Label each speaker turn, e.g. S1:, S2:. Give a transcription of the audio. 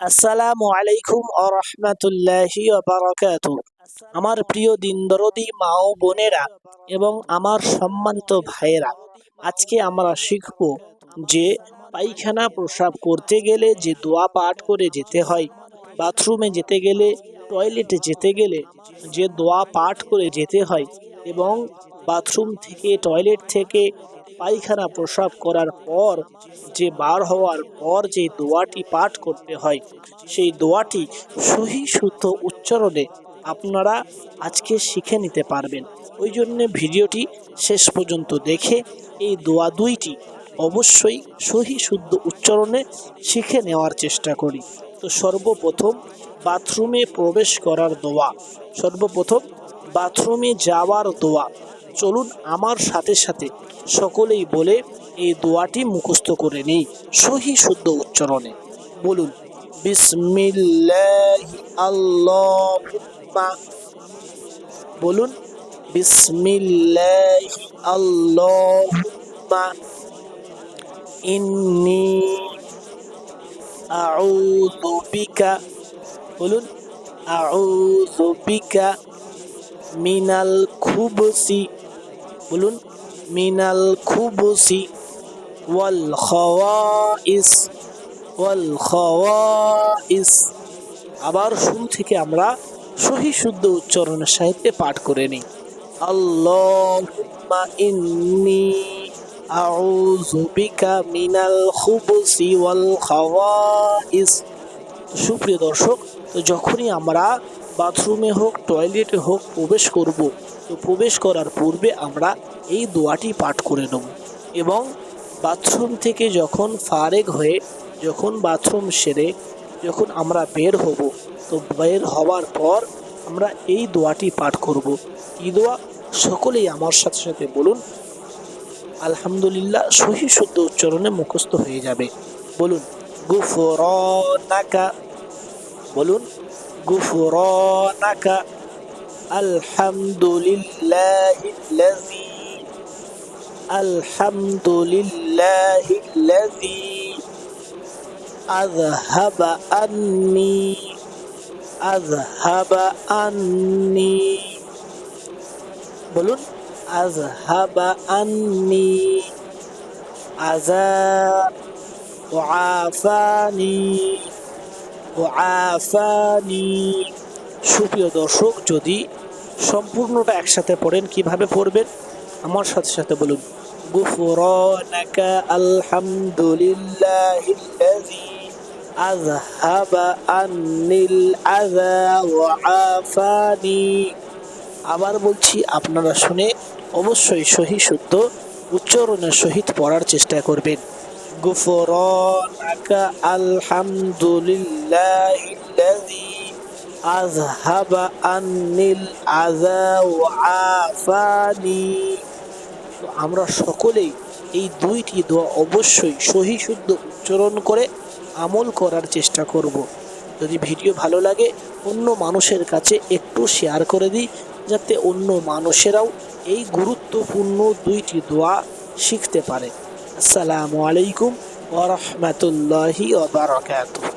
S1: আসসালামু আলাইকুম ও রহমতুল্লাহি আমার প্রিয় দিনদরদি মা ও বোনেরা এবং আমার সম্মানিত ভাইয়েরা, আজকে আমরা শিখব যে পায়খানা প্রসাব করতে গেলে যে দোয়া পাঠ করে যেতে হয়, বাথরুমে যেতে গেলে, টয়লেটে যেতে গেলে যে দোয়া পাঠ করে যেতে হয় এবং বাথরুম থেকে, টয়লেট থেকে পায়খানা প্রসাব করার পর যে বার হওয়ার পর যে দোয়াটি পাঠ করতে হয়, সেই দোয়াটি সহি শুদ্ধ উচ্চারণে আপনারা আজকে শিখে নিতে পারবেন। ওই জন্যে ভিডিওটি শেষ পর্যন্ত দেখে এই দোয়া দুইটি অবশ্যই সহি শুদ্ধ উচ্চারণে শিখে নেওয়ার চেষ্টা করি। তো সর্বপ্রথম বাথরুমে প্রবেশ করার দোয়া, সর্বপ্রথম বাথরুমে যাওয়ার দোয়া চলুন আমার সাথে সাথে সকলেই বলে এই দোয়াটি মুখস্থ করে নেই সহি শুদ্ধ উচ্চারণে। বলুন, বিসমিল্লাহ আল্লাহুম্মা। বলুন, বিসমিল্লাহ আল্লাহুম্মা। ইন্নি আউযু বিকা। বলুন, আউযু বিকা মিনাল খুবসি। বলুন, মিনাল খুবসি ওয়াল খাওয়াইস ওয়াল খাওয়াইস। আবার শুরু থেকে আমরা সহি শুদ্ধ উচ্চারণের সাহিত্যে পাঠ করে নিই। আল্লাহুম্মা ইন্নি আউযু বিকা মিনাল খুবসি ওয়াল খাওয়াইস। সুপ্রিয় দর্শক তো যখনই আমরা বাথরুমে হোক, টয়লেটে হোক প্রবেশ করব তো প্রবেশ করার পূর্বে আমরা এই দোয়াটি পাঠ করে নেব। এবং বাথরুম থেকে যখন ফারেক হয়ে, যখন বাথরুম সেরে, যখন আমরা বের হব, তো বের হওয়ার পর আমরা এই দোয়াটি পাঠ করব। এই দোয়া সকলেই আমার সাথে সাথে বলুন, আলহামদুলিল্লাহ, সহি শুদ্ধ উচ্চারণে মুখস্থ হয়ে যাবে। বলুন, গুফরানাকা। বলুন, গুফরানাকা। আলহামদুলিল্লাহিল্লাযী আলহামদুলিল্লাহিল্লাযী আযহাবা আন্নি আযহাবা আন্নি। বলুন, আযহাবা আন্নি আযাব ওয়াফানি ওয়াফানি সুপ্রিয় দর্শক, যদি সম্পূর্ণটা একসাথে পড়েন, কীভাবে পড়বেন? আমার সাথে সাথে বলুন। আবার বলছি, আপনারা শুনে অবশ্যই সহি শুদ্ধ উচ্চারণের সহিত পড়ার চেষ্টা করবেন। গুফরানাকা আলহামদুলিল্লাহিল্লাযী আযহাবা আন্নিল ওয়া আফানি আমরা সকলেই এই দুইটি দোয়া অবশ্যই সহি শুদ্ধ উচ্চারণ করে আমল করার চেষ্টা করব। যদি ভিডিও ভালো লাগে, অন্য মানুষের কাছে একটু শেয়ার করে দিই, যাতে অন্য মানুষেরাও এই গুরুত্বপূর্ণ দুইটি দোয়া শিখতে পারে। আসসালামু আলাইকুম ওরহমতুল্লাহি ওবরাকাতুহ